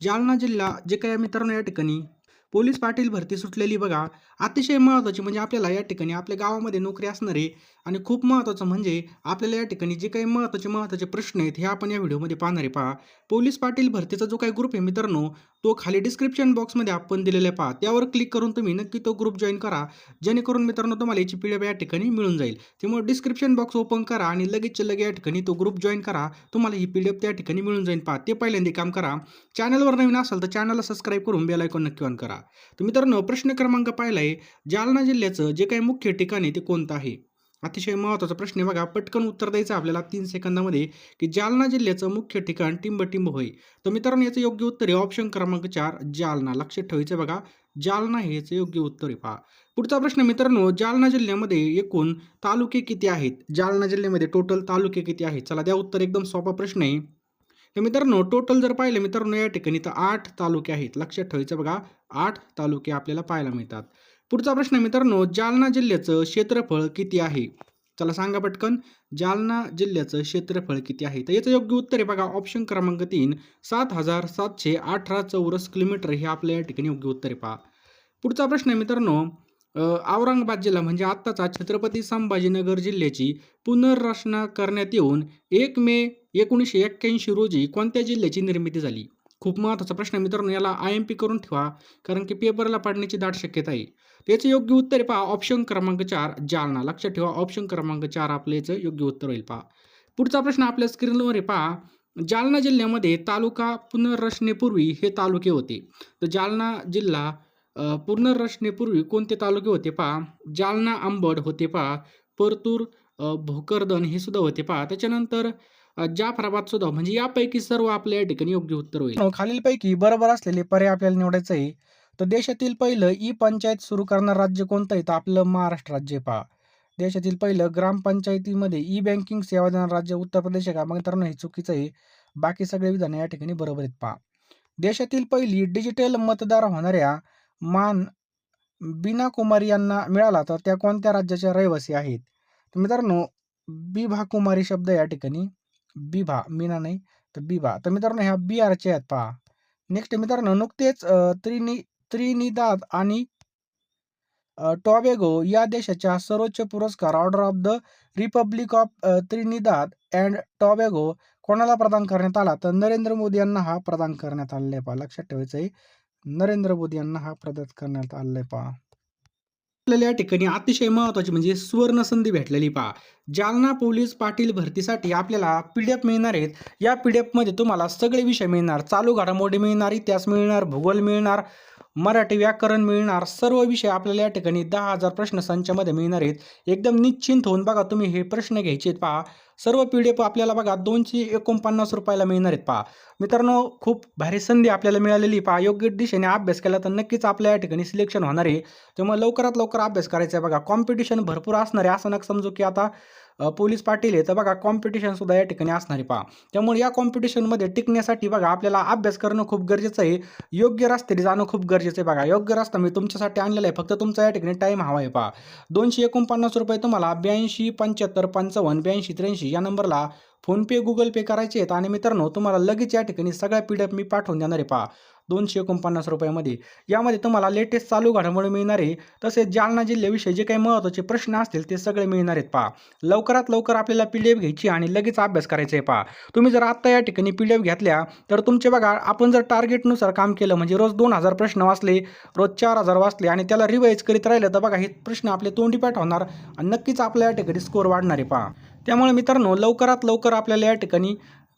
जालना जिल्हा जे काही मित्रांनो या ठिकाणी पोलीस पाटील भरती सुटलेली बघा अतिशय महत्त्वाची म्हणजे आपल्याला या ठिकाणी आपल्या गावामध्ये नोकरी असणारे आणि खूप महत्त्वाचं म्हणजे आपल्याला या ठिकाणी जे काही महत्त्वाचे महत्त्वाचे प्रश्न आहेत हे आपण या व्हिडिओमध्ये पाहणारे पहा पोलीस पाटील भरतीचा जो काही ग्रुप आहे मित्रांनो तो खाली डिस्क्रिप्शन बॉक्समध्ये आपण दिलेला आहे पहा. त्यावर क्लिक करून तुम्ही नक्की तो ग्रुप जॉईन करा जेणेकरून मित्रांनो तुम्हाला याची पी या ठिकाणी मिळून जाईल. त्यामुळे डिस्क्रिप्शन बॉक्स ओपन करा आणि लगेचच्या लगे या ठिकाणी तो ग्रुप जॉईन करा. तुम्हाला ही पी त्या ठिकाणी मिळून जाईल. पहा ते पहिल्यांदा काम करा. चॅनलवर नवीन असाल तर चॅनलला सबस्क्राईब करून बेल आयकॉन नक्की ऑन करा. तर मित्रांनो प्रश्न क्रमांक पाहिला आहे. जालना जिल्ह्याचं जे काही मुख्य ठिकाण आहे ते कोणतं आहे? अतिशय महत्त्वाचा प्रश्न आहे. बघा पटकन उत्तर द्यायचं आपल्याला तीन सेकंदामध्ये की जालना जिल्ह्याचं मुख्य ठिकाण टिंबटिंब होय. तर मित्रांनो याचं योग्य उत्तर आहे. ऑप्शन क्रमांक चार जालना. लक्षात ठेवायचं बघा जालना हे याचं योग्य उत्तर आहे. पहा. पुढचा प्रश्न मित्रांनो जालना जिल्ह्यामध्ये एकूण तालुके किती आहेत? जालना जिल्ह्यामध्ये टोटल तालुके किती आहेत? चला द्या उत्तर. एकदम सोपा प्रश्न आहे. तर मित्रांनो टोटल जर पाहिलं मित्रांनो या ठिकाणी तर आठ तालुके आहेत. लक्षात ठेवायचं बघा आठ तालुके आपल्याला पाहायला मिळतात. पुढचा प्रश्न मित्रांनो जालना जिल्ह्याचं क्षेत्रफळ किती आहे? चला सांगा पटकन जालना जिल्ह्याचं क्षेत्रफळ किती आहे? तर याचं योग्य उत्तर आहे बघा ऑप्शन क्रमांक तीन सात हजार सातशे अठरा चौरस किलोमीटर हे आपल्या या ठिकाणी योग्य उत्तर आहे पहा. पुढचा प्रश्न आहे मित्रांनो औरंगाबाद जिल्हा म्हणजे आत्ताचा छत्रपती संभाजीनगर जिल्ह्याची पुनर्रचना करण्यात येऊन एक मे एकोणीसशे एक्क्याऐंशी रोजी कोणत्या जिल्ह्याची निर्मिती झाली? खूप महत्त्वाचा प्रश्न आहे मित्रांनो याला आय एम पी करून ठेवा कारण की पेपरला पाडण्याची दाट शक्यता आहे. त्याचं योग्य उत्तर आहे पहा ऑप्शन क्रमांक चार जालना. लक्षात ठेवा ऑप्शन क्रमांक चार आपलं याचं योग्य उत्तर होईल पहा. पुढचा प्रश्न आपल्या स्क्रीनवर आहे पहा. जालना जिल्ह्यामध्ये तालुका पुनर्रचनेपूर्वी हे तालुके होते. तर जालना जिल्हा पुनर्रचनेपूर्वी कोणते तालुके होते पहा? जालना आंबड होते पहा. परतूर भोकरदन हे सुद्धा होते पहा. त्याच्यानंतर जाफराबाद सुद्धा. म्हणजे यापैकी सर्व आपल्या या ठिकाणी योग्य उत्तर होईल. हो, खालीलपैकी बरोबर असलेले पर्याय आपल्याला निवडायचं आहे. तर देशातील पहिलं ई पंचायत सुरू करणार राज्य कोणतं आहे? तर आपलं महाराष्ट्र राज्य पहा. देशातील पहिलं ग्रामपंचायतीमध्ये ई बँकिंग सेवा देणारं राज्य उत्तर प्रदेश आहे का? मग तर हे चुकीचं आहे. बाकी सगळे विधान या ठिकाणी बरोबर आहेत पहा. देशातील पहिली डिजिटल मतदार होणाऱ्या मान बीना कुमारी यांना मिळाला तर त्या कोणत्या राज्याच्या रहिवासी आहेत? तर मित्रांनो बिभा कुमारी शब्द या ठिकाणी. बिभा मीना नाही तर बिभा. तर मित्रांनो ह्या बी आरच्या आहेत पहा. नेक्स्ट मित्रांनो नुकतेच त्रिनी त्रिनिदाद आणि टॉबेगो या देशाच्या सर्वोच्च पुरस्कार order of the republic of Trinidad and Tobago कोणाला प्रदान करण्यात आला? तर नरेंद्र मोदी यांना हा प्रदान करण्यात आलेला आहे पहा. लक्षात ठेवायचं आहे. नरेंद्र मोदी यांना हा प्रदान करण्यात आलेला आहे पहा. आपल्याला या ठिकाणी अतिशय महत्त्वाची म्हणजे सुवर्ण संधी भेटलेली पहा. जालना पोलीस पाटील भरतीसाठी आपल्याला पी डी एफ मिळणार आहेत. या पी डी एफमध्ये तुम्हाला सगळे विषय मिळणार. चालू घडामोडी मिळणार इतिहास मिळणार भूगोल मिळणार मराठी व्याकरण मिळणार. सर्व विषय आपल्याला या ठिकाणी दहा हजार प्रश्न संचामध्ये मिळणार आहेत. एकदम निश्चिंत होऊन बघा तुम्ही हे प्रश्न घ्यायचे पहा. सर्व पी डी एफ आपल्याला बघा दोनशे एकोणपन्नास रुपयाला मिळणार आहेत पहा. मित्रांनो खूप भारी संधी आपल्याला मिळालेली पहा. योग्य दिशेने अभ्यास केला तर नक्कीच आपल्या या ठिकाणी सिलेक्शन होणार आहे. त्यामुळे लवकरात लवकर अभ्यास करायचा आहे बघा. कॉम्पिटिशन भरपूर असणार आहे. असं नका समजू की आता पोलीस पाटील आहे तर बघा कॉम्पिटिशनसुद्धा या ठिकाणी असणारे पहा. त्यामुळे या कॉम्पिटिशनमध्ये टिकण्यासाठी बघा आपल्याला अभ्यास करणं खूप गरजेचं आहे. योग्य रस्त्याने जाणं खूप गरजेचं आहे बघा. योग्य रस्ता मी तुमच्यासाठी आणलेला आहे. फक्त तुमचा या ठिकाणी टाईम हवा आहे पहा. दोनशे एकोणपन्नास रुपये तुम्हाला ब्याऐंशी पंच्याहत्तर पंचावन्न ब्याऐंशी त्र्याऐंशी या नंबरला फोनपे गुगल पे करायचे आहेत. आणि मित्रांनो तुम्हाला लगेच या ठिकाणी सगळ्या पी डी एफ मी पाठवून देणार आहे पहा. दोनशे एकोणपन्नास रुपयामध्ये. यामध्ये तुम्हाला लेटेस्ट चालू घडामोडी मिळणार आहे. तसेच जालना जिल्ह्याविषयी जे काही महत्त्वाचे प्रश्न असतील ते सगळे मिळणार आहेत पहा. लवकरात लवकर आपल्याला पी डी एफ घ्यायची आणि लगेच अभ्यास करायचा आहे पहा. तुम्ही जर आत्ता या ठिकाणी पी डी एफ घेतल्या तर तुमचे बघा आपण जर टार्गेटनुसार काम केलं म्हणजे रोज दोन हजार प्रश्न वाचले रोज चार हजार वाचले आणि त्याला रिवाईज करीत राहिलं तर बघा हे प्रश्न आपले तोंडी होणार आणि नक्कीच आपल्या या ठिकाणी स्कोअर वाढणार आहे पहा. त्यामुळे मित्रांनो लवकरात लवकर आपल्याला या ठिकाणी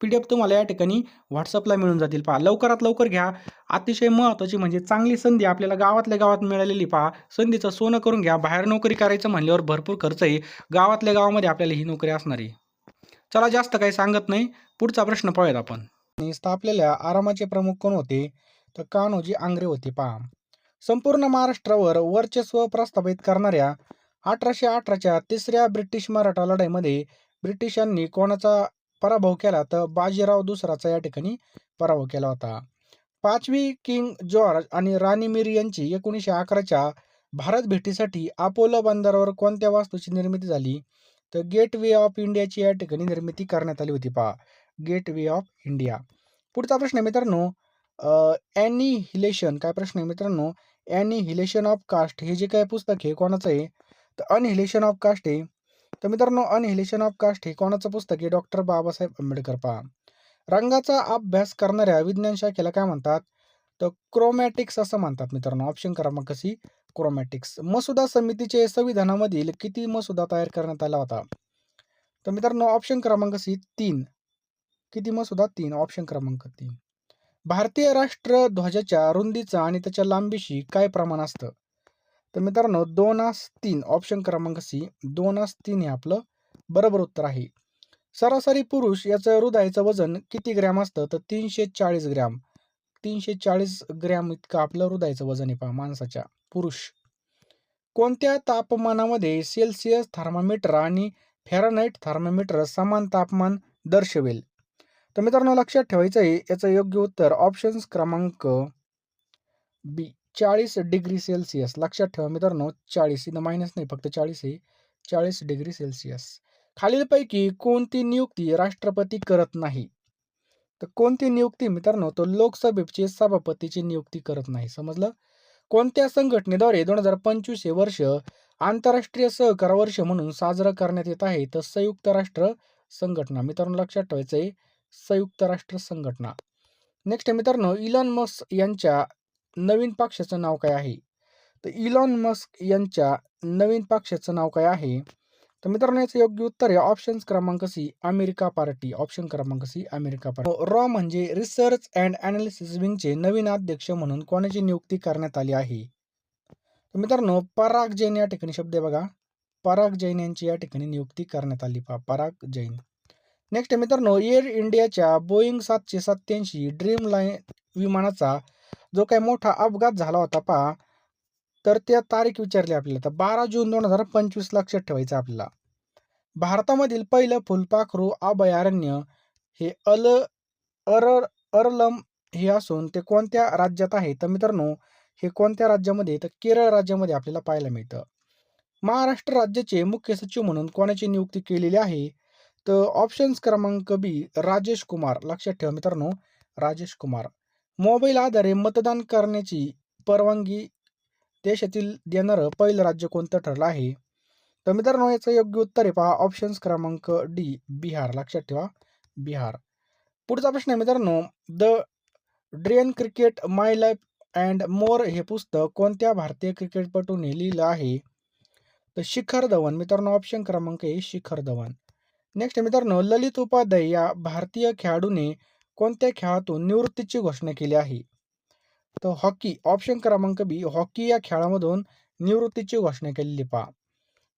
पी डी एफ तुम्हाला या ठिकाणी व्हॉट्सअपला मिळून जातील. पहा लवकरात लवकर घ्या. अतिशय महत्त्वाची म्हणजे चांगली संधी आपल्याला गावातल्या गावात मिळालेली पहा. संधीचं सोनं करून घ्या. बाहेर नोकरी करायचं म्हणल्यावर भरपूर खर्च आहे गावातल्या गावामध्ये आपल्याला ही नोकरी असणार. आहे चला जास्त काही सांगत नाही. पुढचा प्रश्न पाहूयात आपण. स्थापलेल्या आरामाचे प्रमुख कोण होते? तर कान्होजी आंग्रे होते. पहा. संपूर्ण महाराष्ट्रावर वर्चस्व प्रस्थापित करणाऱ्या अठराशे अठराच्या तिसऱ्या ब्रिटिश मराठा लढाईमध्ये ब्रिटिशांनी कोणाचा पराभव केला तर बाजीराव दुसराचा या ठिकाणी पराभव केला होता. पाचवी किंग जॉर्ज आणि राणी मीर यांची एकोणीसशे अकराच्या भारत भेटीसाठी अपोलो बंदरावर कोणत्या वास्तूची निर्मिती झाली? तर गेट वे ऑफ इंडियाची या ठिकाणी निर्मिती करण्यात आली होती पहा. Gateway of India. पुढचा प्रश्न आहे मित्रांनो ॲनिहिलेशन काय प्रश्न आहे मित्रांनो? ॲनिहिलेशन ऑफ कास्ट हे जे काय पुस्तक आहे कोणाचं आहे? तर अनहिलेशन ऑफ कास्ट आहे तर मित्रांनो अनहिलेशन ऑफ कास्ट हे कोणाचं पुस्तक आहे? डॉक्टर बाबासाहेब आंबेडकर पहा रंगाचा अभ्यास करणाऱ्या विज्ञान शाखेला काय म्हणतात? तर क्रोमॅटिक्स असं म्हणतात मित्रांनो. ऑप्शन क्रमांक सी क्रोमॅटिक्स मसुदा समितीचे संविधानामधील किती मसुदा तयार करण्यात आला होता? तर मित्रांनो ऑप्शन क्रमांक सी तीन. किती मसुदा? तीन. ऑप्शन क्रमांक तीन. भारतीय राष्ट्र ध्वजाच्या रुंदीचा आणि त्याच्या लांबीशी काय प्रमाण असतं? तर मित्रांनो दोन आस तीन ऑप्शन क्रमांक सी दोन आस तीन हे आपलं बरोबर उत्तर आहे. सरासरी पुरुष याचं हृदयाचं वजन किती ग्रॅम असतं? तर तीनशे चाळीस ग्रॅम. तीनशे चाळीस ग्रॅम इतकं आपलं हृदयाचं वजन आहे पहा माणसाच्या पुरुष. कोणत्या तापमानामध्ये सेल्सिअस थर्मामीटर आणि फॅरनाईट थर्मामीटर समान तापमान दर्शवेल? तर मित्रांनो लक्षात ठेवायचं आहे याचं योग्य उत्तर ऑप्शन्स क्रमांक बी. चाळीस डिग्री सेल्सिअस. लक्षात ठेवा मित्रांनो चाळीस इथं मायनस नाही फक्त चाळीस आहे चाळीस डिग्री सेल्सिअस. खालीलपैकी कोणती नियुक्ती राष्ट्रपती करत नाही? तर कोणती नियुक्ती मित्रांनो तो लोकसभेचे सभापतीची नियुक्ती करत नाही. समजलं? कोणत्या संघटनेद्वारे दोन हजार पंचवीस हे वर्ष आंतरराष्ट्रीय सहकार वर्ष म्हणून साजरं करण्यात येत आहे? तर संयुक्त राष्ट्र संघटना. मित्रांनो लक्षात ठेवायचं आहे संयुक्त राष्ट्र संघटना. नेक्स्ट मित्रांनो इलॉन मस्क यांच्या नवीन पक्षाचं नाव काय आहे? तर इलॉन मस्क यांच्या नवीन पक्षाचं नाव काय आहे? तर मित्रांनो याचं योग्य उत्तर आहे. ऑप्शन क्रमांक सी अमेरिका पार्टी ऑप्शन क्रमांक सी अमेरिका पार्टी रॉ म्हणजे रिसर्च अँड अनालिसिस विंगचे नवीन अध्यक्ष म्हणून कोणाची नियुक्ती करण्यात आली आहे? तर मित्रांनो पराग जैन या ठिकाणी शब्द आहे बघा. पराग जैन यांची या ठिकाणी नियुक्ती करण्यात आली. पहा पराग जैन. नेक्स्ट मित्रांनो एअर इंडियाच्या बोईंग सातशे सत्याऐंशी ड्रीम लाईन विमानाचा जो काही मोठा अपघात झाला होता पहा तर त्या तारीख विचारली आपल्याला. तर बारा जून दोन हजार पंचवीस लक्षात ठेवायचं आपल्याला. भारतामधील पहिलं फुलपाखरू अभयारण्य हे अल अर अरलम हे असून ते कोणत्या राज्यात आहे? तर मित्रांनो हे कोणत्या राज्यामध्ये तर केरळ राज्यामध्ये आपल्याला पाहायला मिळतं. महाराष्ट्र राज्याचे मुख्य सचिव म्हणून कोणाची नियुक्ती केलेली आहे? तर ऑप्शन्स क्रमांक बी राजेश कुमार. लक्षात ठेवा मित्रांनो राजेश कुमार. मोबाईल आधारे मतदान करण्याची परवानगी देशातील देणारं पहिलं राज्य कोणतं ठरलं आहे? तर मित्रांनो याचं योग्य उत्तर आहे पहा. ऑप्शन्स क्रमांक डी बिहार. लक्षात ठेवा. बिहार. पुढचा प्रश्न आहे मित्रांनो the drain cricket my life and more हे पुस्तक कोणत्या भारतीय क्रिकेटपटूने लिहिलं आहे? तर शिखर धवन. मित्रांनो ऑप्शन क्रमांक आहे शिखर धवन. नेक्स्ट मित्रांनो ललित उपाध्याय या भारतीय खेळाडूने कोणत्या खेळातून निवृत्तीची घोषणा केली आहे? तर हॉकी ऑप्शन क्रमांक बी हॉकी या खेळामधून निवृत्तीची घोषणा केलेली पहा.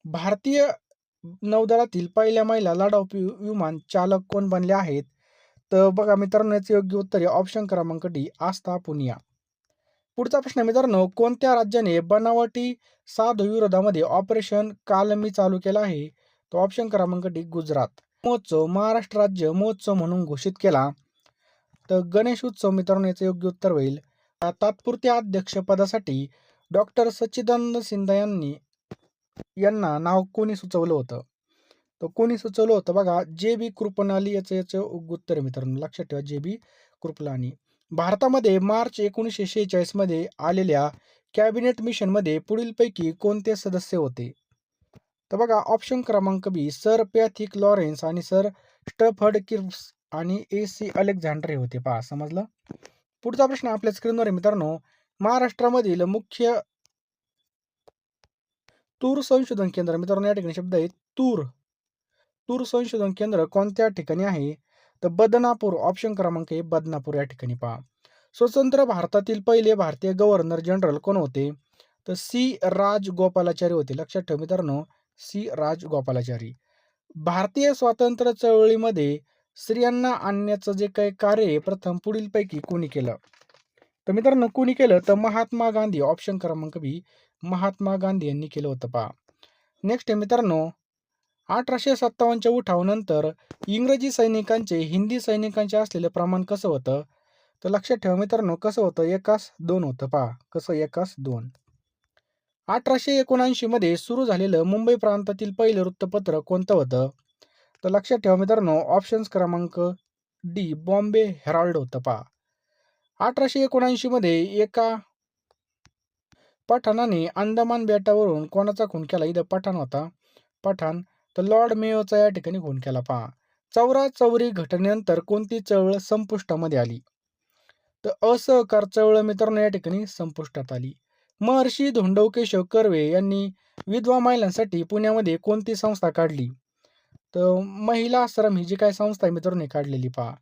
भारतीय नौदलातील पहिल्या महिला लढाऊ विमान चालक कोण बनले आहेत? तर बघा मित्रांनो याचं योग्य उत्तर आहे ऑप्शन क्रमांक डी आस्था पुनिया. पुढचा प्रश्न मित्रांनो कोणत्या राज्याने बनावटी साधू विरोधामध्ये ऑपरेशन कालमी चालू केला आहे? तो ऑप्शन क्रमांक डी गुजरात. महोत्सव महाराष्ट्र राज्य महोत्सव म्हणून घोषित केला. तर गणेश उत्सव मित्रांनो याचं योग्य उत्तर होईल. तात्पुरत्या अध्यक्षपदासाठी डॉक्टर सच्चिदानंद सिन्हा यांनी यांना नाव कोणी सुचवलं होतं? तर कोणी सुचवलं होतं बघा जे बी कृपलानी याचं याचं उत्तर आहे मित्रांनो. लक्षात ठेवा जे बी कृपलानी भारतामध्ये मार्च एकोणीसशे शेहेचाळीसमध्ये आलेल्या कॅबिनेट मिशनमध्ये पुढीलपैकी कोणते सदस्य होते? तर बघा ऑप्शन क्रमांक बी सर पॅथिक लॉरेन्स आणि सर स्टफर्ड किर्स आणि ए सी अलेक्झांडर हे होते. पहा समजलं? पुढचा प्रश्न आपल्या स्क्रीनवर आहे मित्रांनो. महाराष्ट्रामधील मुख्य तूर संशोधन केंद्र मित्रांनो या ठिकाणी शब्द आहे तूर. तूर संशोधन केंद्र कोणत्या ठिकाणी आहे? तर बदनापूर ऑप्शन क्रमांक आहे बदनापूर या ठिकाणी पहा. स्वतंत्र भारतातील पहिले भारतीय गव्हर्नर जनरल कोण होते? तर सी राज गोपालाचारी होते. लक्षात ठेव मित्रांनो सी राज गोपालाचारी भारतीय स्वातंत्र्य चळवळीमध्ये स्त्रियांना आणण्याचं जे काही कार्य आहे प्रथम पुढीलपैकी कोणी केलं? तर मित्रांनो कोणी केलं? तर महात्मा गांधी. ऑप्शन क्रमांक बी महात्मा गांधी यांनी केलं होतं पहा. नेक्स्ट आहे मित्रांनो अठराशे सत्तावन्नच्या उठावानंतर इंग्रजी सैनिकांचे हिंदी सैनिकांचे असलेलं प्रमाण कसं होतं? तर लक्षात ठेवा मित्रांनो कसं होतं? एकास दोन होतं पहा. कसं? एकास दोन. अठराशे एकोणऐंशीमध्ये सुरू झालेलं मुंबई प्रांतातील पहिलं वृत्तपत्र कोणतं होतं? तर लक्षात ठेवा मित्रांनो ऑप्शन्स क्रमांक डी बॉम्बे हेराल्ड होतं पहा अठराशे एकोणऐंशीमध्ये एका पठाणाने अंदमान बेटावरून कोणाचा खून केला? इथं पठाण होता. पठाण तर लॉर्ड मेयोचा या ठिकाणी खून केला पहा. चौरा चौरी घटनेनंतर कोणती चळवळ संपुष्टामध्ये आली? तर असहकार चळवळ मित्रांनो या ठिकाणी संपुष्टात आली. महर्षी धोंडव केशव कर्वे यांनी विधवा महिलांसाठी पुण्यामध्ये कोणती संस्था काढली? तर महिला आश्रम ही जी काय संस्था आहे मित्रांनो काढलेली पहा.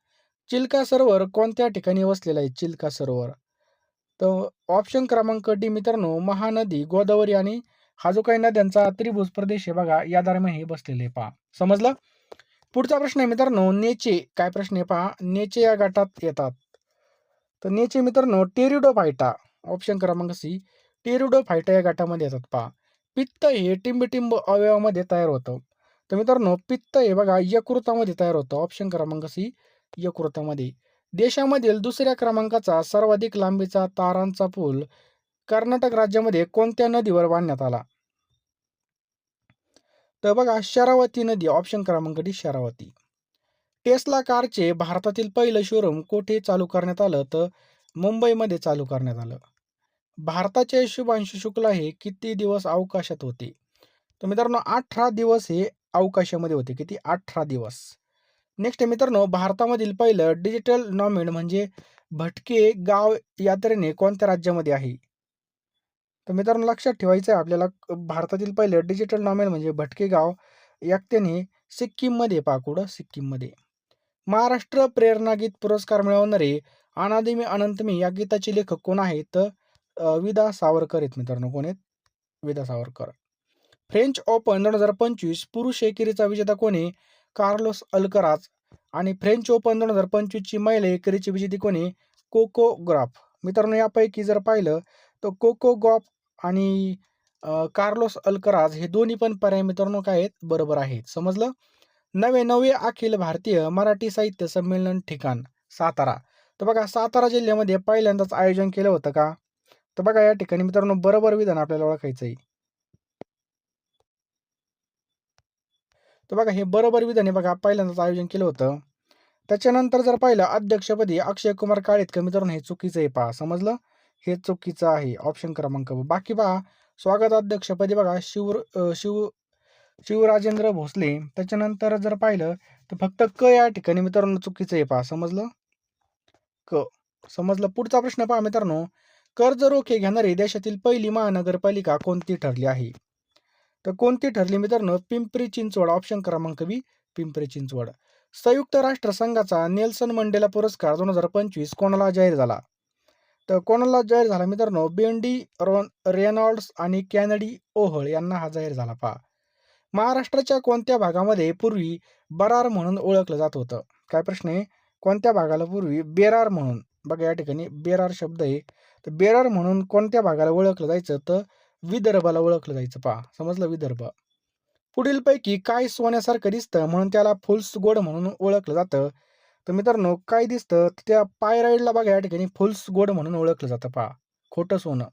चिल्का सरोवर कोणत्या ठिकाणी वसलेला आहे? चिल्का सरोवर. तर ऑप्शन क्रमांक डी मित्रांनो महानदी गोदावरी आणि हा जो काही नद्यांचा त्रिभुज प्रदेश आहे बघा या दरम्यान हे बसलेले पहा. समजलं? पुढचा प्रश्न आहे मित्रांनो नेचे काय प्रश्न आहे पहा? नेचे या गटात येतात. तर नेचे मित्रांनो टेरिडोफायटा ऑप्शन क्रमांक सी टेरिडोफायटा या गटामध्ये येतात पहा. पित्त हे टिंबटिंब अवयवामध्ये तयार होतं. तर मित्रांनो पित्त हे बघा यकृतामध्ये तयार होतं. ऑप्शन क्रमांक सी यकृतामध्ये. देशामधील दुसऱ्या क्रमांकाचा सर्वाधिक लांबीचा तारांचा पूल कर्नाटक राज्यामध्ये कोणत्या नदीवर बांधण्यात आला? तर बघा शरावती नदी. ऑप्शन क्रमांक डी शरावती. टेस्ला कारचे भारतातील पहिलं शोरूम कोठे चालू करण्यात आलं? तर मुंबईमध्ये चालू करण्यात आलं. भारताचे शुभांशु शुक्ला हे किती दिवस अवकाशात होते? तर मित्रांनो अठरा दिवस हे अवकाशामध्ये होते किती अठरा दिवस. नेक्स्ट मित्रांनो भारतामधील पहिलं डिजिटल नॉमेड म्हणजे भटके गाव यात्रेने कोणत्या राज्यामध्ये आहे? तर मित्रांनो लक्षात ठेवायचं आहे आपल्याला भारतातील पहिलं डिजिटल नॉमेड म्हणजे भटके गाव यात्रेने सिक्कीममध्ये पाकुडं सिक्कीममध्ये. महाराष्ट्र प्रेरणा गीत पुरस्कार मिळवणारे अनादिमी अनंतमी या गीताचे लेखक कोण आहेत? तर विदा सावरकर आहेत मित्रांनो. कोण आहेत? विदा सावरकर. फ्रेंच ओपन दोन हजार पंचवीस पुरुष एकेरीचा विजेता कोणी? Carlos Alcaraz. आणि फ्रेंच ओपन दोन हजार पंचवीसची महिला एकेरीची विजेती कोणी? Coco Graf. मित्रांनो यापैकी जर पाहिलं तर कोको गॉफ आणि कार्लोस अल्कराज हे दोन्ही पण पर्याय मित्रांनो काय आहेत? बरोबर आहेत. समजलं? नवे नवे अखिल भारतीय मराठी साहित्य संमेलन ठिकाण सातारा. तर बघा सातारा जिल्ह्यामध्ये पहिल्यांदाच आयोजन केलं होतं का? तर बघा या ठिकाणी मित्रांनो बरोबर विधान आपल्याला ओळखायचं आहे तर बघा हे बरोबर विधान बघा पहिल्यांदाच आयोजन केलं होतं. त्याच्यानंतर जर पाहिलं अध्यक्षपदी अक्षय कुमार काळेत कमी तरुण हे चुकीचं आहे पहा समजलं? हे चुकीचं आहे. ऑप्शन क्रमांक बाकी पहा स्वागत अध्यक्षपदी बघा शिव शिव शिवराजेंद्र भोसले. त्याच्यानंतर जर पाहिलं तर फक्त क या ठिकाणी मित्रांनो चुकीचं आहे पहा समजलं? क. समजलं? पुढचा प्रश्न पहा मित्रांनो. कर्ज रोखे घेणारी देशातील पहिली महानगरपालिका कोणती ठरली आहे? तर कोणती ठरली मित्रांनो पिंपरी चिंचवड ऑप्शन क्रमांक बी पिंपरी चिंचवड. संयुक्त राष्ट्रसंघाचा नेल्सन मंडेला पुरस्कार दोन हजार पंचवीस कोणाला जाहीर झाला? तर कोणाला जाहीर झाला मित्रांनो बेंडी रॉन रेनॉल्ड्स आणि कॅनडी ओहळ यांना हा जाहीर झाला. पहा. महाराष्ट्राच्या कोणत्या भागामध्ये पूर्वी बरार म्हणून ओळखलं जात होतं? काय प्रश्न आहे? कोणत्या भागाला पूर्वी बेरार म्हणून? बघा या ठिकाणी बेरार शब्द आहे. तर बेरार म्हणून कोणत्या भागाला ओळखलं जायचं? तर विदर्भाला ओळखलं जायचं पहा. समजलं विदर्भ? पुढीलपैकी काय सोन्यासारखं दिसतं म्हणून त्याला फुल्स गोड म्हणून ओळखलं जातं. तर मित्रांनो काय दिसतं? त्या पायराईडला बघा या ठिकाणी फुल्स गोड म्हणून ओळखलं जातं पहा. खोटं सोनं.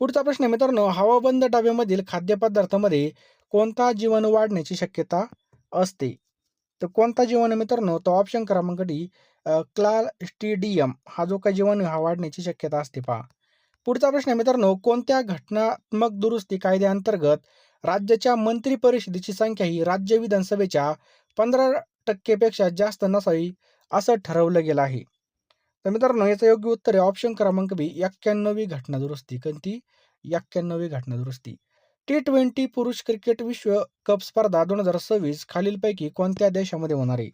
पुढचा प्रश्न मित्रांनो हवाबंद डब्यामधील खाद्यपदार्थामध्ये कोणता जीवन वाढण्याची शक्यता असते? तर कोणता जीवन मित्रांनो? तो ऑप्शन क्रमांक डी क्लास्टिडियम. हा जो काही जीवन हा वाढण्याची शक्यता असते पहा. पुढचा प्रश्न आहे मित्रांनो कोणत्या घटनात्मक दुरुस्ती कायद्याअंतर्गत राज्याच्या मंत्री परिषदेची संख्या ही राज्य विधानसभेच्या पंधरा टक्केपेक्षा जास्त नसावी असं ठरवलं गेलं आहे? तर मित्रांनो याचं योग्य उत्तर आहे ऑप्शन क्रमांक बी एक्क्याण्णवी घटना दुरुस्ती. कोणती? एक्क्याण्णवी घटना दुरुस्ती. टी ट्वेंटी पुरुष क्रिकेट विश्व कप स्पर्धा दोन हजार सव्वीस खालीलपैकी कोणत्या देशामध्ये होणार आहे?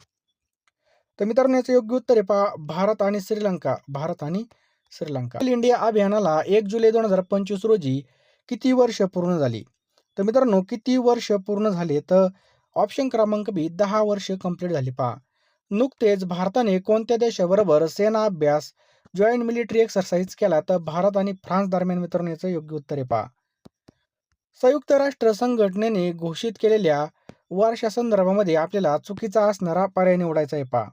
तर मित्रांनो याचं योग्य उत्तर आहे पा भारत आणि श्रीलंका. भारत आणि श्रीलंका. इंडिया अभियानाला एक जुलै दोन हजार पंचवीस रोजी किती वर्ष पूर्ण झाली? तर मित्रांनो किती वर्ष पूर्ण झाले? तर ऑप्शन क्रमांक बी दहा वर्ष कंप्लीट झाली. पहा. नुकतेच भारताने कोणत्या देशाबरोबर सेना अभ्यास जॉईंट मिलिटरी एक्सरसाइज केला? तर भारत आणि फ्रान्स दरम्यान मित्रांनो याचं योग्य उत्तर आहे. पहा. संयुक्त राष्ट्र संघटनेने घोषित केलेल्या वर्षासंदर्भामध्ये आपल्याला चुकीचा असणारा पर्याय निवडायचा आहे. पहा.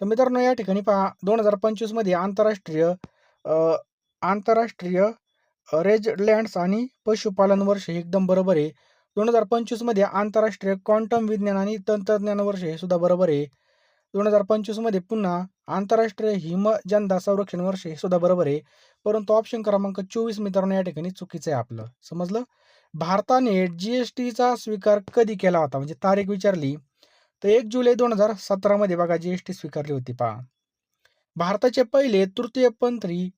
तर मित्रांनो या ठिकाणी पहा दोन हजार पंचवीसमध्ये आंतरराष्ट्रीय आंतरराष्ट्रीय रेजलँड्स आणि पशुपालन वर्ष एकदम बरोबर आहे. दोन हजार पंचवीसमध्ये आंतरराष्ट्रीय क्वांटम विज्ञान आणि तंत्रज्ञान वर्ष हे सुद्धा बरोबर आहे. दोन हजार पंचवीसमध्ये पुन्हा आंतरराष्ट्रीय हिमजनता संरक्षण वर्ष हे सुद्धा बरोबर आहे. परंतु ऑप्शन क्रमांक चोवीस मित्रांनो या ठिकाणी चुकीचं आहे आपलं. समजलं? भारताने जी एस टीचा स्वीकार कधी केला होता? म्हणजे तारीख विचारली. तर एक जुलै दोन हजार सतरामध्ये बघा जी एस टी स्वीकारली होती पहा. भारताचे पहिले तृतीय पंत्री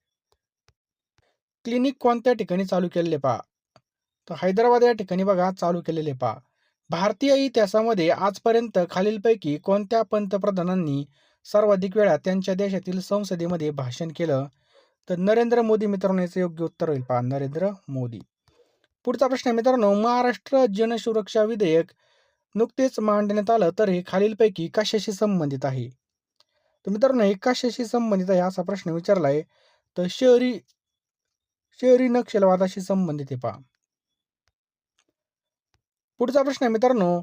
क्लिनिक कोणत्या ठिकाणी चालू केलेले पहा? तर हैदराबाद या ठिकाणी बघा चालू केलेले पहा. भारतीय इतिहासामध्ये आजपर्यंत खालीलपैकी कोणत्या पंतप्रधानांनी सर्वाधिक वेळा त्यांच्या देशातील संसदेमध्ये भाषण केलं? तर नरेंद्र मोदी मित्रांनो याचं योग्य उत्तर होईल पहा नरेंद्र मोदी. पुढचा प्रश्न आहे मित्रांनो महाराष्ट्र जनसुरक्षा विधेयक नुकतेच मांडण्यात आलं तर हे खालीलपैकी कशाशी संबंधित आहे? तर मित्रांनो हे कशाशी संबंधित आहे असा प्रश्न विचारला आहे तर शहरी शहरी नक्षलवादाशी संबंधित आहे पहा. पुढचा प्रश्न आहे मित्रांनो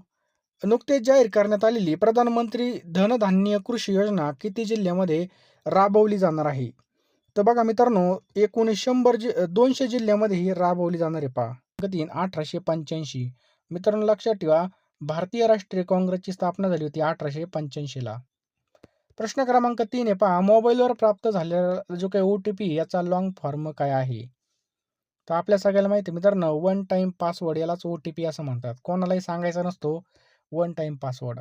नुकतेच जाहीर करण्यात आलेली प्रधानमंत्री धनधान्य कृषी योजना किती जिल्ह्यामध्ये राबवली जाणार आहे? तर बघा मित्रांनो एकूण शंभर जि दोनशे जिल्ह्यामध्ये ही राबवली जाणार आहे पहा. तीन अठराशे पंच्याऐंशी. मित्रांनो लक्षात ठेवा भारतीय राष्ट्रीय काँग्रेसची स्थापना झाली होती अठराशे पंच्याऐंशीला प्रश्न क्रमांक तीन आहे पहा मोबाईलवर प्राप्त झालेला जो काही ओ टी पी याचा लॉंग फॉर्म काय आहे? तर आपल्या सगळ्याला माहिती आहे मित्रांनो वन टाईम पासवर्ड यालाच ओ टी पी असं म्हणतात. कोणालाही सांगायचा नसतो वन टाईम पासवर्ड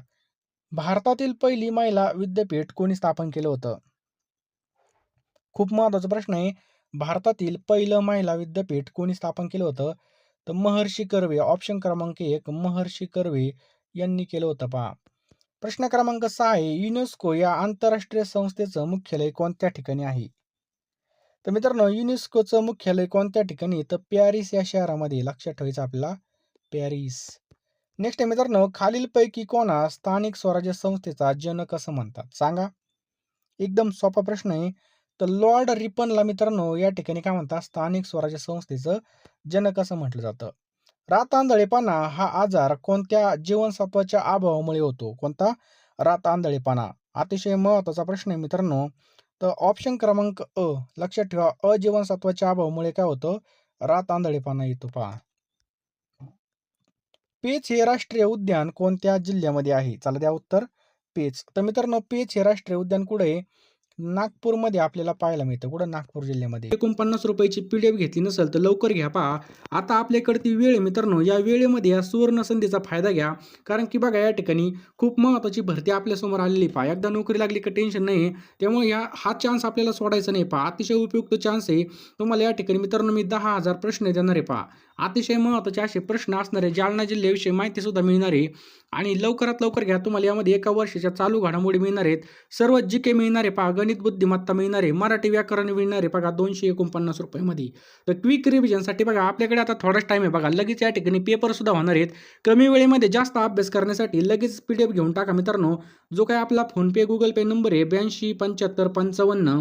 भारतातील पहिली महिला विद्यापीठ कोणी स्थापन केलं होतं? खूप महत्त्वाचा प्रश्न आहे. भारतातील पहिलं महिला विद्यापीठ कोणी स्थापन केलं होतं? तर महर्षी कर्वे ऑप्शन क्रमांक एक महर्षी कर्वे यांनी केलं होतं पहा. प्रश्न क्रमांक सहा आहे युनेस्को या आंतरराष्ट्रीय संस्थेचं मुख्यालय कोणत्या ठिकाणी आहे? तर मित्रांनो युनेस्कोचं मुख्यालय कोणत्या ठिकाणी तर पॅरिस या शहरामध्ये लक्षात ठेवायचं आपल्याला पॅरिस. नेक्स्ट आहे मित्रांनो खालीलपैकी कोणा स्थानिक स्वराज्य संस्थेचा जनक असं म्हणतात? सांगा. एकदम सोपा प्रश्न आहे. तर लॉर्ड रिपनला मित्रांनो या ठिकाणी काय म्हणतात स्थानिक स्वराज्य संस्थेचं जनक असं म्हटलं जातं. रातांधळेपणा हा आजार कोणत्या जीवनसत्वाच्या अभावामुळे होतो? कोणता? रातांधळेपणा. अतिशय महत्त्वाचा प्रश्न आहे मित्रांनो. तर ऑप्शन क्रमांक अ लक्षात ठेवा अ जीवनसत्वाच्या अभावामुळे काय होतं? रातांधळेपणा येतो पहा. पेच हे राष्ट्रीय उद्यान कोणत्या जिल्ह्यामध्ये आहे? चला द्या उत्तर पेच. तर मित्रांनो पेच हे राष्ट्रीय उद्यान कुठे आहे? नागपूरमध्ये आपल्याला पाहायला मिळतं. कुठं? नागपूर जिल्ह्यामध्ये. एकोणपन्नास रुपयाची पी डी एफ घेतली नसेल तर लवकर घ्या पहा. आता आपल्याकडे ती वेळ मित्रांनो. या वेळेमध्ये या सुवर्ण संधीचा फायदा घ्या. कारण की बघा या ठिकाणी खूप महत्त्वाची भरती आपल्यासमोर आलेली पहा. एकदा नोकरी लागली का टेन्शन नाही. त्यामुळे या हा चान्स आपल्याला सोडायचा नाही पहा. अतिशय उपयुक्त चान्स आहे. तुम्हाला या ठिकाणी मित्रांनो मी दहा हजार प्रश्न देणार आहे पहा. अतिशय महत्त्वाचे असे प्रश्न असणारे जालना जिल्ह्याविषयी माहितीसुद्धा मिळणार आहे. आणि लवकरात लवकर घ्या तुम्हाला यामध्ये एका वर्षाच्या चालू घडामोडी मिळणार आहेत. सर्व जी के मिळणारे पहा गणित बुद्धिमत्ता मिळणारे मराठी व्याकरण मिळणारे बघा दोनशे एकोणपन्नास रुपयामध्ये. तर क्विक रिव्हिजनसाठी बघा आपल्याकडे आता थोडाच टाईम आहे बघा लगेच या ठिकाणी पेपरसुद्धा होणार आहेत. कमी वेळेमध्ये जास्त अभ्यास करण्यासाठी लगेच पी डी एफ घेऊन टाका मित्रांनो. जो काय आपला फोनपे गुगल पे नंबर आहे ब्याऐंशी पंच्याहत्तर पंचावन्न.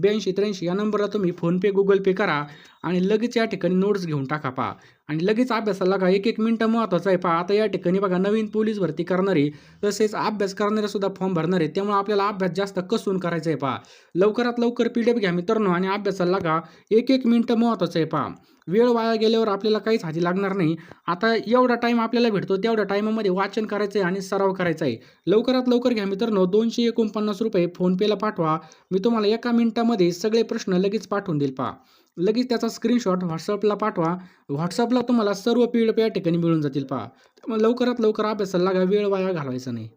ब्याऐंशी त्र्याऐंशी या नंबरला तुम्ही फोनपे गुगल पे करा आणि लगेच या ठिकाणी नोट्स घेऊन टाका पहा. आणि लगेच अभ्यासाला लागा एक एक मिनटं महत्त्वाचं आहे पहा. आता या ठिकाणी बघा नवीन पोलीस भरती करणारे तसेच अभ्यास करणारे सुद्धा फॉर्म भरणार आहे त्यामुळे आपल्याला अभ्यास जास्त कसून करायचा आहे पहा. लवकरात लवकर पी डी एफ घ्या मित्रांनो आणि अभ्यासाला का एक एक मिनटं महत्त्वाचं आहे पहा. वेळ वाया गेल्यावर आपल्याला काहीच हाती लागणार नाही. आता एवढा टाईम आपल्याला भेटतो तेवढ्या टाईमामध्ये वाचन करायचं आहे आणि सराव करायचा आहे लवकरात लवकर घ्या मित्रांनो दोनशे एकोणपन्नास रुपये फोनपेला पाठवा. मी तुम्हाला एका मिनिटामध्ये सगळे प्रश्न लगेच पाठवून देईल पहा. लगेच त्याचा स्क्रीनशॉट व्हॉट्सअपला पाठवा. व्हॉट्सअपला तुम्हाला सर्व पी डी या ठिकाणी मिळून जातील पहा. लवकरात लवकर अभ्यासाला लागा वेळ वाया घालवायचा नाही.